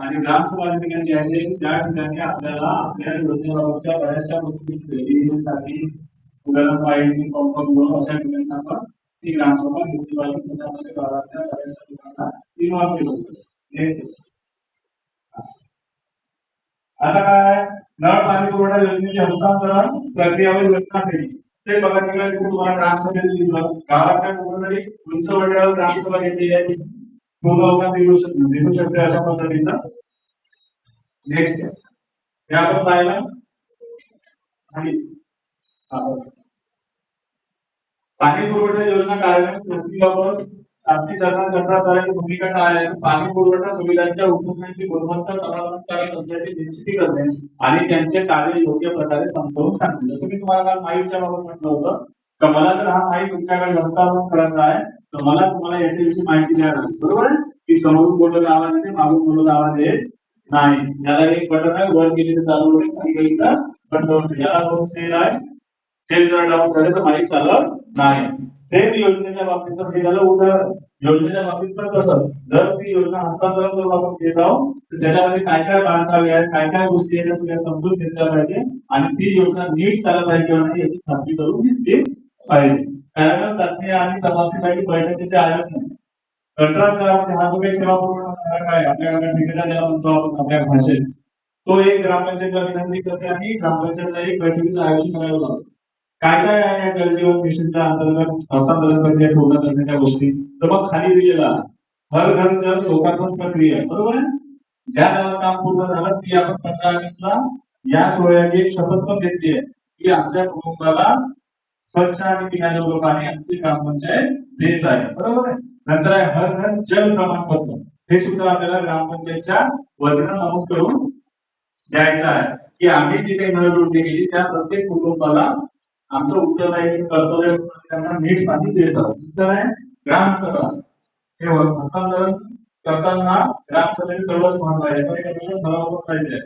आणि ग्रामसभा ठिकाणी आहे त्या ठिकाणी आपल्याला आपल्या योजनेबाबतच्या बऱ्याचशा गोष्टी साठी उदाहरण पाहिजे पंप अशा ठिकाणी आपण ती ग्रामसभा घेतली पाहिजे त्याच्यामध्ये गावातल्या बऱ्याचशा लोकांना इन्व्हॉल्व केलं पाहिजे. Next. आता काय नळ पाणी पुरवठा योजनेचे हस्तांतरण प्रक्रियावर योजना केली ते बघा तिकडे तिथे तुम्हाला ग्रामसभेत दिलं गावाच्या कुठेतरी उंच वडिलांवर ग्रामसभा घेतलेली आहे तो गावचा देऊ शकतो शकते अशा पद्धतीचं नेक्स्ट हे आपण पाहिला. आणि पाणी पुरवठा योजना कार्यान्वित प्रक्रियेवर शासकीय भूमिका काय आहे? पाणी पुरवठा सुविधांच्या उपक्रमांची गुणवत्ता समाधानकारक असल्याची निश्चिती करणे आणि त्यांचे कार्य योग्य प्रकारे समजावून सांगणे. जसं मी तुम्हाला काल माहितीच्या बाबत म्हटलं होतं तर मला तर हा माहिती तुमच्याकडे व्यवस्थापन करायचा आहे. तर मला तुम्हाला याच्याविषयी माहिती द्यायला लागेल बरोबर आहे? की समोरून बोललेला आवाज येते मागून बोललेला आवाज येत नाही. याला एक बटन आहे वर गेले तर चालू होईल. खाली बंद होते याला दोन सेल आहे सेल जर डाऊन झाले तर माहिती चालत नाही. सेम योजनेच्या बाबतीत तर हे झालं उदाहरण. योजनेच्या बाबतीत पण तसं. जर ती योजना हस्तांतरण करून आपण घेत आहोत तर त्याच्यामध्ये काय काय बांधावे आहेत काय काय गोष्टी आहेत त्या समजून घेतल्या पाहिजे. आणि ती योजना नीट चालत आहे किंवा नाही याची खात्री करून घेतली. पाहिजे. कारण चाचणी आणि तपासणीसाठी बैठकीचे आयोजन. नाही कंत्राट हा जो काही सेवा पुरवठा आहे आपल्याकडे ठेकेदार ज्याला म्हणतो आपल्या भाषेत. तो एक ग्रामपंचायतला विनंती करते आणि ग्रामपंचायतला एक बैठकीचं आयोजन करायला लावतो. काय काय आहे या जलजीवन मिशनच्या अंतर्गत हस्तांतरण प्रक्रिया पूर्ण करण्याच्या गोष्टी? तर मग खाली दिलेला हर घर जल लोकार्पण प्रक्रिया. बरोबर आहे? ज्या गावात काम पूर्ण झालं ती आपण पंधरा ऑगस्टला या सोहळ्याची एक शपथ पण घेतली आहे. की आमच्या कुटुंबाला स्वच्छ आणि पिण्याजोगं पाणी आमची ग्रामपंचायत देत आहे. बरोबर आहे? नंतर आहे हर हर जल प्रमाणपत्र. हे सुद्धा आपल्याला ग्रामपंचायतच्या वजन नमूद करून द्यायचं आहे की आम्ही जी काही नळजोडणी केली त्या प्रत्येक कुटुंबाला आमचं उत्तरदायित्व कर्तव्य त्यांना नीट पाणी देत आहोत. दुसरं आहे ग्रामसभा. हे हस्तांतरण करताना ग्रामसभेने सर्वच महत्त्व आहे. पाहिजे.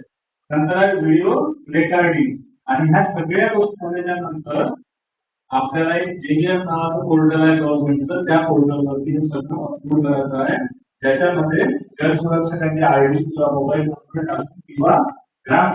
नंतर आहे व्हिडिओ रेकॉर्डिंग. आणि ह्या सगळ्या गोष्टी झाल्याच्यानंतर आपल्याला एक जेजीएम नावाचं पोर्टल आहे गव्हर्नमेंटचं त्या पोर्टलवरती हे सगळं अपलोड करायचं आहे. ज्याच्यामध्ये जल सुरक्षकांची आयडी किंवा मोबाईल नंबर टाकून किंवा ग्राम